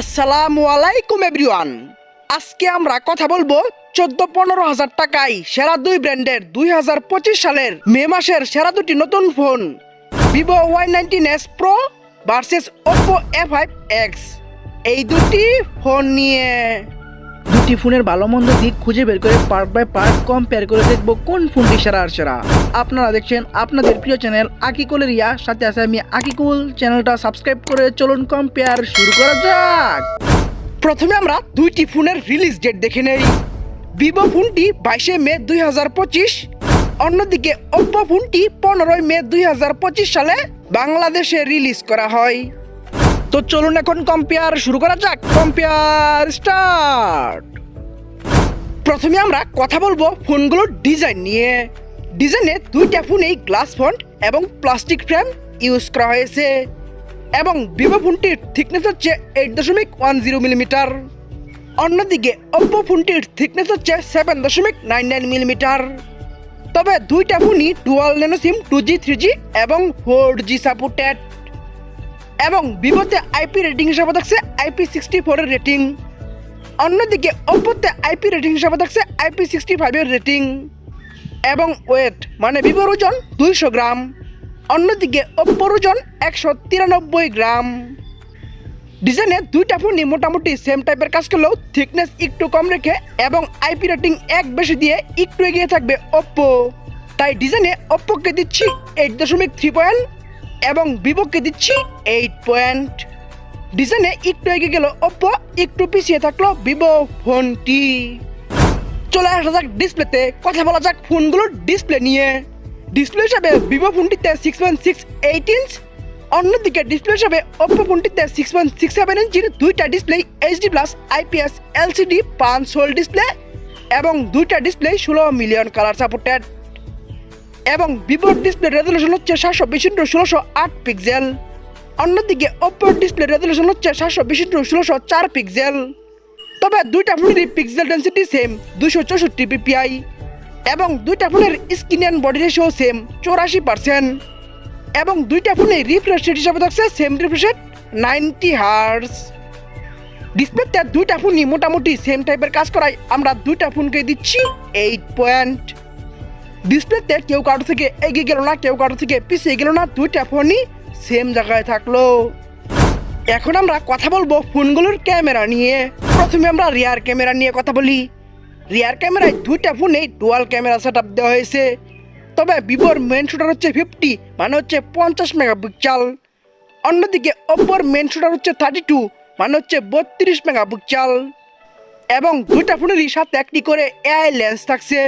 আসসালামু আলাইকুম এভরিওয়ান আজকে আমরা কথা বলব চোদ্দ পনেরো হাজার টাকায় সেরা দুই ব্র্যান্ডের দুই হাজার পঁচিশ সালের মে মাসের সেরা দুটি নতুন phone. Vivo Y nineteen S Pro versus Oppo A five X. এই দুটি ফোন নিয়ে দুটি ফোনের ভালো মন্দ দিক খুঁজে বের করে পার্ট বাই পার্ট কম্পেয়ার করে দেখব কোন ফোনটি সেরা আর সেরা। আপনারা দেখছেন আপনাদের প্রিয় চ্যানেল আকিকুলের ইয়া সাথে আছে আমি আকিকুল। চ্যানেলটা সাবস্ক্রাইব করে চলুন কম্পেয়ার শুরু করা যাক। প্রথমে আমরা দুইটি ফোনের রিলিজ ডেট দেখে নেই। ভিভো ফোনটি বাইশে মে দুই হাজার পঁচিশ, অন্যদিকে ওপ্পো ফোনটি পনেরোই মে দুই হাজার পঁচিশ সালে বাংলাদেশে রিলিজ করা হয়। তো চলুন এখন কম্পেয়ার শুরু করা যাক। Compare start. প্রথমে আমরা কথা বলব ফোনগুলোর ডিজাইন নিয়ে। ডিজাইনে দুইটা ফোনেই গ্লাস ফন্ট এবং প্লাস্টিক ফ্রেম ইউজ করা হয়েছে। এবং ভিভো ফোনটির থিকনেস হচ্ছে এইট দশমিক ওয়ান জিরো মিলিমিটার অন্যদিকে ওপ্পো ফোনটির থিকনেস হচ্ছে সেভেন দশমিক নাইন নাইন মিলিমিটার তবে দুইটা ফোনই dual nano SIM two G three G এবং ফোর জি সাপোর্টেড এবং ভিভোতে আইপি রেটিং হিসাবে থাকছে আইপি সিক্সটি ফোরের রেটিং অন্যদিকে ওপ্পোতে আইপি রেটিং হিসাবে থাকছে আইপি সিক্সটি ফাইভের রেটিং এবং ওয়েট মানে ভিভোর ওজন দুইশো গ্রাম। অন্যদিকে ওপ্পোর ওজন একশো তিরানব্বই গ্রাম। ডিজাইনে দুইটা ফোনই মোটামুটি সেম টাইপের কাজ করলেও থিকনেস একটু কম রেখে এবং আইপি রেটিং এক বেশি দিয়ে একটু এগিয়ে থাকবে ওপ্পো তাই ডিজাইনে ওপ্পোকে দিচ্ছি এইট দশমিক থ্রি পয়েন্ট এবং ভিভোকে দিচ্ছি এইট পয়েন্ট ডিজাইনে একটু এগিয়ে গেল ওপ্পো একটু পিছিয়ে থাকল ভিভো ফোনটি। চলে আসা যাক ডিসপ্লেতে, কথা বলা যাক ফোনগুলোর ডিসপ্লে নিয়ে। ডিসপ্লে হিসাবে ভিভো ফোনটিতে six point six eight inch অন্যদিকে ডিসপ্লে হিসাবে ওপো ফোনটিতে সিক্স পয়েন্ট সিক্স সেভেন ইঞ্চির দুইটা display HD plus IPS LCD punch hole display এবং দুইটা ডিসপ্লে ষোলো মিলিয়ন কালার সাপোর্টেড এবং ভিভোর ডিসপ্লে রেজলিউশন হচ্ছে সাতশো বিশ ষোলোশো আট পিক্সেল অন্যদিকে ওপ্পোর ডিসপ্লে রেজলিউশন হচ্ছে সাতশো বিশ ষোলোশো চার পিক্সেল তবে দুইটা ফোনেরই পিক্সেল ডেন্সিটি সেম দুশো চৌষট্টি পিপিআই এবং দুইটা ফোনের screen and body ratio same চৌরাশি পার্সেন্ট এবং দুইটা ফোনে রিফ্রেশ রেট হিসাবে থাকছে same refresh rate ninety hertz ডিসপ্লেতে দুইটা ফোনই মোটামুটি সেম টাইপের কাজ করায়, আমরা দুইটা ফোনকে দিচ্ছি এইট পয়েন্ট ডিসপ্লেতে কেউ কারও থেকে এগিয়ে গেল না, কেউ কারও থেকে পিছিয়ে গেল না, দুইটা ফোনই সেম জায়গায় থাকল। এখন আমরা কথা বলব ফোনগুলোর ক্যামেরা নিয়ে। প্রথমে আমরা রিয়ার ক্যামেরা নিয়ে কথা বলি। রিয়ার ক্যামেরায় দুইটা ফোনেই ডুয়াল ক্যামেরা সেট আপ দেওয়া হয়েছে। তবে ভিভোর মেন শুটার হচ্ছে ফিফটি মানে হচ্ছে পঞ্চাশ মেগাপিক্সেল অন্যদিকে ওপ্পোর মেন শুটার হচ্ছে থার্টি টু মানে হচ্ছে বত্রিশ মেগাপিক্সেল এবং দুইটা ফোনেরই সাথে একটি করে এআই লেন্স থাকছে।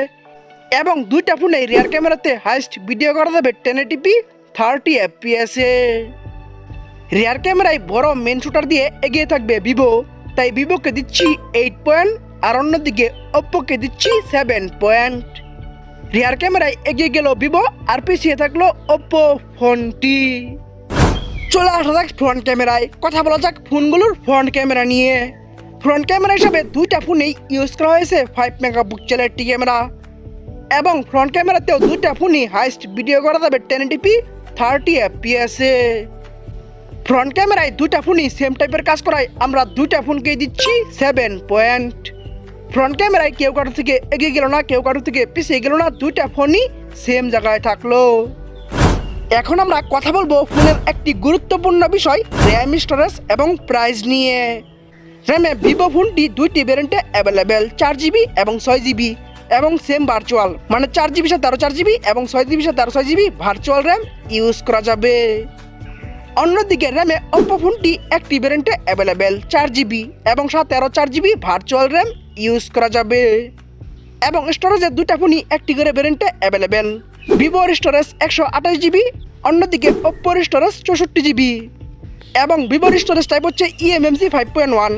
এবং দুইটা ফোনে রিয়ার ক্যামেরাতে হাইস্ট ভিডিও করা যাবে টেন এটিপি থার্টি এফপিএসে রিয়ার ক্যামেরায় বড় মেন শুটার দিয়ে এগিয়ে থাকবে ভিভো তাই ভিভোকে দিচ্ছি এইট পয়েন্ট আর অন্যদিকে ওপ্পোকে দিচ্ছি সেভেন পয়েন্ট রিয়ার ক্যামেরায় এগিয়ে গেল ভিভো আর পিছিয়ে থাকল ওপ্পো ফোনটি চলে আসা যাক ফ্রন্ট ক্যামেরায় কথা বলা যাক ফোনগুলোর ফ্রন্ট ক্যামেরা নিয়ে। ফ্রন্ট ক্যামেরা হিসাবে দুইটা ফোনেই ইউজ করা হয়েছে ফাইভ মেগাপিক্সেলের একটি ক্যামেরা এবং ফ্রন্ট ক্যামেরাতেও দুইটা ফোনই হাইস্ট ভিডিও করা যাবে টেন টিপি থার্টি এফপিএসে ফ্রন্ট ক্যামেরায় দুইটা ফোনই সেম টাইপের কাজ করায়, আমরা দুইটা ফোনকেই দিচ্ছি সেভেন পয়েন্ট ফ্রন্ট ক্যামেরায় কেউ কারও থেকে এগিয়ে গেল না, কেউ কারও থেকে পিছিয়ে গেল না, দুইটা ফোনই সেম জায়গায় থাকল। এখন আমরা কথা বলব ফোনের একটি গুরুত্বপূর্ণ বিষয় র্যাম স্টোরেজ এবং প্রাইস নিয়ে। র্যামে ভিভো ফোনটি দুইটি ভ্যারিয়েন্টে অ্যাভেলেবেল চার জিবি এবং ছয় জিবি এবং সেম ভার্চুয়াল মানে চার জিবি সাথে আরও চার জিবি এবং ছয় জিবি সাথে আরও ছয় জিবি ভার্চুয়াল র্যাম ইউজ করা যাবে। অন্যদিকে র্যামে অপ্পো ফোনটি একটি ভ্যারিয়েন্টে অ্যাভেলেবেল চার জিবি এবং সাথে আরও চার জিবি ভার্চুয়াল র্যাম ইউজ করা যাবে। এবং স্টোরেজের দুইটা ফোনই একটি করে ভ্যারিয়েন্টে অ্যাভেলেবেল ভিভোর স্টোরেজ একশো আঠাশ জিবি অন্যদিকে ওপ্পোর স্টোরেজ চৌষট্টি জিবি এবং ভিভোর স্টোরেজ টাইপ হচ্ছে ইএমএমসি ফাইভ পয়েন্ট ওয়ান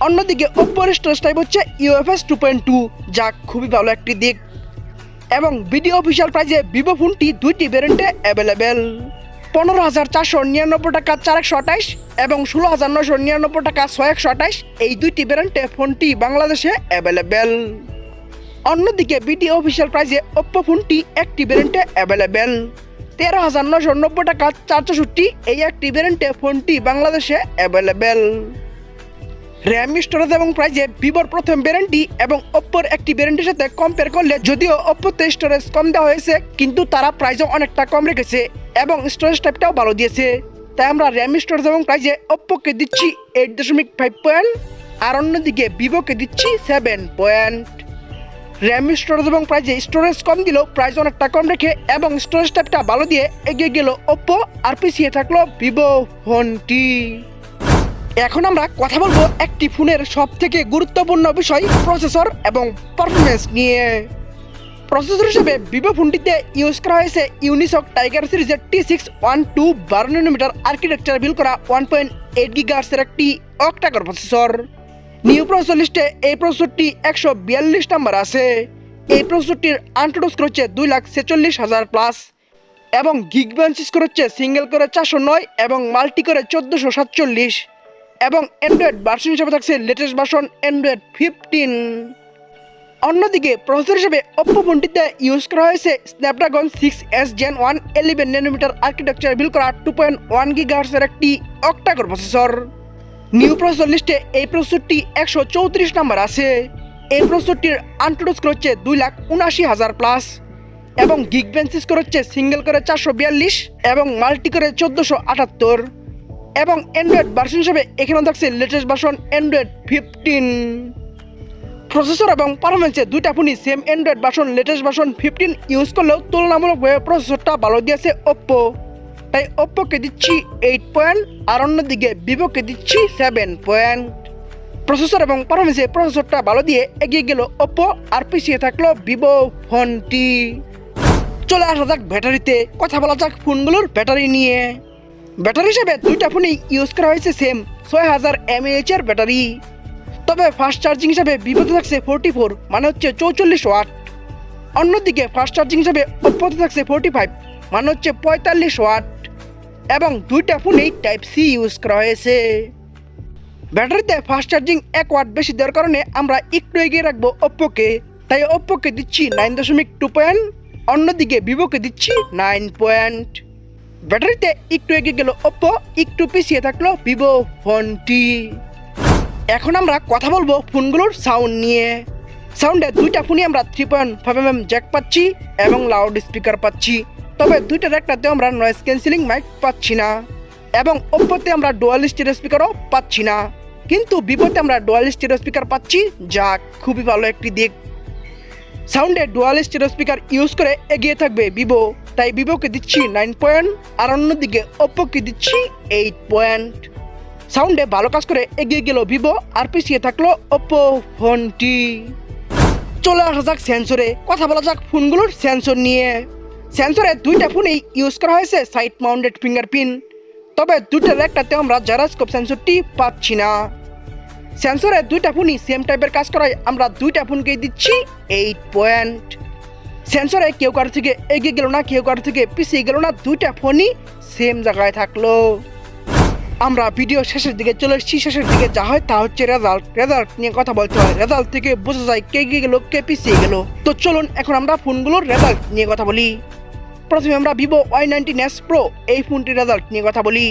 অন্যদিকে ওপ্পোর স্টোরেজ টাইপ হচ্ছে ইউএফএস টু পয়েন্ট টু যা খুবই ভালো একটি দিক। এবং ভিডিও অফিসিয়াল প্রাইজে ভিভো ফোনটি দুইটি ভ্যারিয়েন্টে অ্যাভেলেবেল পনেরো হাজার চারশো নিরানব্বই টাকা চার একশো আঠাইশ এবং ষোলো হাজার নশো নিরানব্বই টাকা ছয় একশো আঠাইশ এই দুইটি ভ্যারিয়েন্টে ফোনটি বাংলাদেশে অ্যাভেলেবেল অন্যদিকে ভিডিও অফিসিয়াল প্রাইজে ওপ্পো ফোনটি একটি ভ্যারিয়েন্টে অ্যাভেলেবেল তেরো হাজার নশো নব্বই টাকা চারশোষট্টি এই একটি ভ্যারিয়েন্টে ফোনটি বাংলাদেশে অ্যাভেলেবেল র্যাম স্টোরেজ এবং প্রাইজে ভিভোর প্রথম ব্যারেন্টি এবং ওপ্পোর একটি ব্যারেন্টির সাথে কম্পেয়ার করলে যদিও ওপ্পোতে স্টোরেজ কম দেওয়া হয়েছে, কিন্তু তারা প্রাইজও অনেকটা কম রেখেছে এবং স্টোরেজ টাইপটাও ভালো দিয়েছে। তাই আমরা র্যাম স্টোরেজ এবং প্রাইজে ওপ্পোকে দিচ্ছি এইট দশমিক ফাইভ পয়েন্ট আর অন্যদিকে ভিভোকে দিচ্ছি সেভেন পয়েন্ট র্যাম স্টোরেজ এবং প্রাইজে স্টোরেজ কম দিলেও প্রাইস অনেকটা কম রেখে এবং স্টোরেজ টাইপটা ভালো দিয়ে এগিয়ে গেল ওপ্পো আর পিছিয়ে থাকল ভিভো, ফোনটি। এখন আমরা কথা বলব একটি ফোনের সব থেকে গুরুত্বপূর্ণ বিষয় প্রসেসর এবং পারফরমেন্স নিয়ে। প্রসেসর হিসেবে ভিভো ফোনটিতে ইউজ করা হয়েছে ইউনিসক টাইগার সিরিজের টি সিক্স ওয়ান টু বারো নানোমিটার আর্কিটেকচার বিল করা ওয়ান পয়েন্ট এইট গিগার্সের একটি অক্টাকর প্রসেসর নিউ প্রসেসর লিস্টে এই প্রসেসরটি একশো বিয়াল্লিশ নাম্বার আছে। এই প্রসেসরটির আন্ট্রোডোস হচ্ছে দুই লাখ ছেচল্লিশ হাজার প্লাস এবং গিগ করে হচ্ছে সিঙ্গেল করে চারশো নয় এবং মাল্টি করে চোদ্দোশো সাতচল্লিশ। এবং অ্যান্ড্রয়েড ভার্সন হিসেবে থাকছে লেটেস্ট ভার্সন অ্যান্ড্রয়েড ফিফটিন অন্যদিকে প্রসেসর হিসেবে ওপ্পো ফোনটিতে ইউজ করা হয়েছে Snapdragon six S Gen one eleven nanometre architecture built করা টু পয়েন্ট ওয়ান গিগার্সের একটি অক্টাকর প্রসেসর নিউ প্রসেসর লিস্টে এই প্রসেসরটি একশো চৌত্রিশ নাম্বার আছে। এই প্রসেসরটির আন্ট্রোডোস হচ্ছে দুই লাখ উনাশি হাজার প্লাস এবং গিগ বেঞ্চিস করে হচ্ছে সিঙ্গেল করে চারশো বিয়াল্লিশ এবং মাল্টি করে চোদ্দোশো আটাত্তর। এবং অ্যান্ড্রয়েড ভার্সন হিসেবে এখানেও থাকছে latest version Android fifteen processor এবং পারফরমেন্সে দুইটা ফোনই same Android version latest version fifteen use করলেও তুলনামূলকভাবে প্রসেসরটা ভালো দিয়েছে ওপ্পো তাই ওপ্পোকে দিচ্ছি এইট পয়েন্ট আর অন্যদিকে ভিভোকে দিচ্ছি সেভেন পয়েন্ট প্রসেসর এবং পারফরমেন্সে প্রসেসরটা ভালো দিয়ে এগিয়ে গেল ওপ্পো আর পিছিয়ে থাকল ভিভো ফোনটি চলে আসা যাক ব্যাটারিতে। কথা বলা যাক ফোনগুলোর ব্যাটারি নিয়ে। ব্যাটারি হিসেবে দুইটা ফোনেই ইউজ করা হয়েছে সেম ছয় হাজার এমএএইচ এর ব্যাটারি। তবে ফাস্ট চার্জিং হিসাবে বিপদে থাকছে ফোরটি ফোর মানে হচ্ছে চৌচল্লিশ ওয়াট অন্যদিকে ফাস্ট চার্জিং হিসাবে ওপ্পোতে থাকছে ফোরটি ফাইভ মানে হচ্ছে পঁয়তাল্লিশ ওয়াট এবং দুইটা ফোনেই টাইপ সি ইউজ করা হয়েছে। ব্যাটারিতে ফাস্ট চার্জিং এক ওয়াট বেশি দেওয়ার কারণে আমরা একটু এগিয়ে রাখব ওপ্পোকে তাই ওপ্পোকে দিচ্ছি নাইন দশমিক টু পয়েন্ট অন্যদিকে ভিভোকে দিচ্ছি নাইন পয়েন্ট ব্যাটারিতে একটু এগিয়ে গেল ওপ্পো একটু পিছিয়ে থাকল ভিভো ফোনটি এখন আমরা কথা বলব ফোনগুলোর সাউন্ড নিয়ে। সাউন্ডে দুইটা ফোনই আমরা three point five M jack পাচ্ছি এবং লাউড স্পিকার পাচ্ছি। তবে দুইটার একটাতে আমরা নয়েজ ক্যান্সেলিং মাইক পাচ্ছি না। এবং ওপ্পোতে আমরা ডুয়াল স্টিরিও স্পিকারও পাচ্ছি না। কিন্তু ভিভোতে আমরা ডুয়াল স্টিরিও স্পিকার পাচ্ছি, যা খুবই ভালো একটি দিক। সাউন্ডে ডুয়াল স্টিরিও স্পিকার ইউজ করে এগিয়ে থাকবে ভিভো তাই ভিভোকে দিচ্ছি নাইন পয়েন্ট আর অন্যদিকে ওপোকে দিচ্ছি এইট পয়েন্ট সাউন্ডে ভালো কাজ করে এগিয়ে গেল ভিভো আর পিছিয়ে থাকল ওপো ফোনটি চলে আসা যাক সেন্সরে কথা বলা যাক ফোনগুলোর সেন্সর নিয়ে। সেন্সরে দুইটা ফোনেই ইউজ করা হয়েছে সাইড মাউন্টেড ফিঙ্গারপ্রিন্ট তবে দুইটার একটাতে আমরা জারাস্কোপ সেন্সরটি পাচ্ছি না। সেন্সরে দুইটা ফোনই সেম টাইপের কাজ করায় আমরা দুইটা ফোনকেই দিচ্ছি এইট পয়েন্ট সেন্সরে কেউ কারও থেকে এগিয়ে গেল না, কেউ কারও থেকে পিছিয়ে গেল না, দুইটা ফোনই সেম জায়গায় থাকল। আমরা ভিডিও শেষের দিকে চলে এসেছি, শেষের দিকে যা হয় তা হচ্ছে রেজাল্ট রেজাল্ট নিয়ে কথা বলতে হয়। রেজাল্ট থেকে বোঝা যায় কে এগিয়ে গেল, কে পিছিয়ে গেল। তো চলুন এখন আমরা ফোনগুলোর রেজাল্ট নিয়ে কথা বলি। প্রথমে আমরা Vivo Y nineteen S Pro এই ফোনটির রেজাল্ট নিয়ে কথা বলি।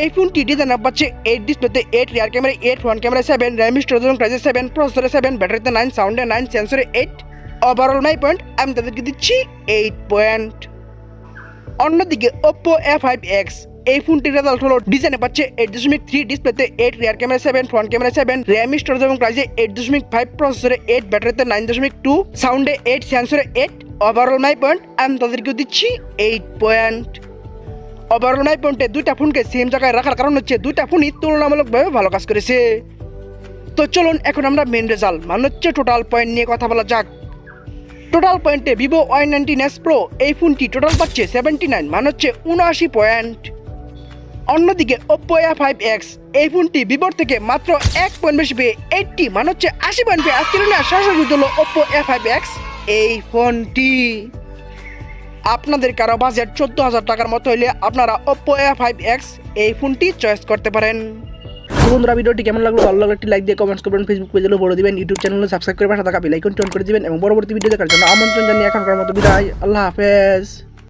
এই ফোনটি ডিজাইন পাচ্ছে এইট ডিসপ্লেতে eight rear camera eight front camera seven RAM storage seven প্রসেসরে সেভেন ব্যাটারিতে নাইন সাউন্ডে নাইন সেন্সরে এইট ওভারঅল নাইন পয়েন্ট আমি তাদেরকে দিচ্ছি এইট পয়েন্ট অন্যদিকে ওপো এ ফাইভ এক্স এই ফোনটির রেজাল্ট হলো ডিজাইনে পাচ্ছে এইট দশমিক থ্রি ডিসপ্লেতে eight rear camera seven front camera seven RAM storage এবং প্রাইজে এইট দশমিক ফাইভ প্রসেসরে এইট ব্যাটারিতে নাইন দশমিক টু সাউন্ডে এইট সেন্সরে এইট ওভারঅল নাইন পয়েন্ট আমি তাদেরকে দিচ্ছি এইট পয়েন্ট ওভারঅল নাইন পয়েন্টে দুইটা ফোনকে সেম জায়গায় রাখার কারণ হচ্ছে দুইটা ফোনই তুলনামূলকভাবে ভালো কাজ করেছে। তো চলুন এখন আমরা মেন রেজাল্ট মানে হচ্ছে টোটাল পয়েন্ট নিয়ে কথা বলা যাক। টোটাল পয়েন্টে Vivo Y nineteen S Pro এই ফোনটি টোটাল পাচ্ছে সেভেন্টি নাইন মানে হচ্ছে উনআশি পয়েন্ট অন্যদিকে ওপ্পো এ ফাইভ এক্স এই ফোনটি ভিভোর থেকে মাত্র এক পয়েন্ট বেশি পেয়ে এইটটি মানে হচ্ছে আশি পয়েন্ট পেয়ে আজকের না সরাসরি হলো ওপ্পো এ ফাইভ এক্স এই ফোনটি। আপনাদের কারও বাজেট চোদ্দ হাজার টাকার মতো হলে আপনারা ওপ্পো এ ফাইভ এক্স এই ফোনটি চয়েস করতে পারেন। তো বন্ধুরা, ভিডিওটি কেমন লাগল? ভালো লাগলে একটি লাইক দিয়ে কমেন্টস করবেন ফেসবুক পেজে বড় দিবেন ইউটিউব চ্যানেলে সাবস্ক্রাইব করে পাশে থাকা বেল আইকনটি অন করে দিবেন এবং পরবর্তী ভিডিও দেখার জন্য আমন্ত্রণ জানিয়ে এখনকার মতো বিদায়। আল্লাহ হাফেজ।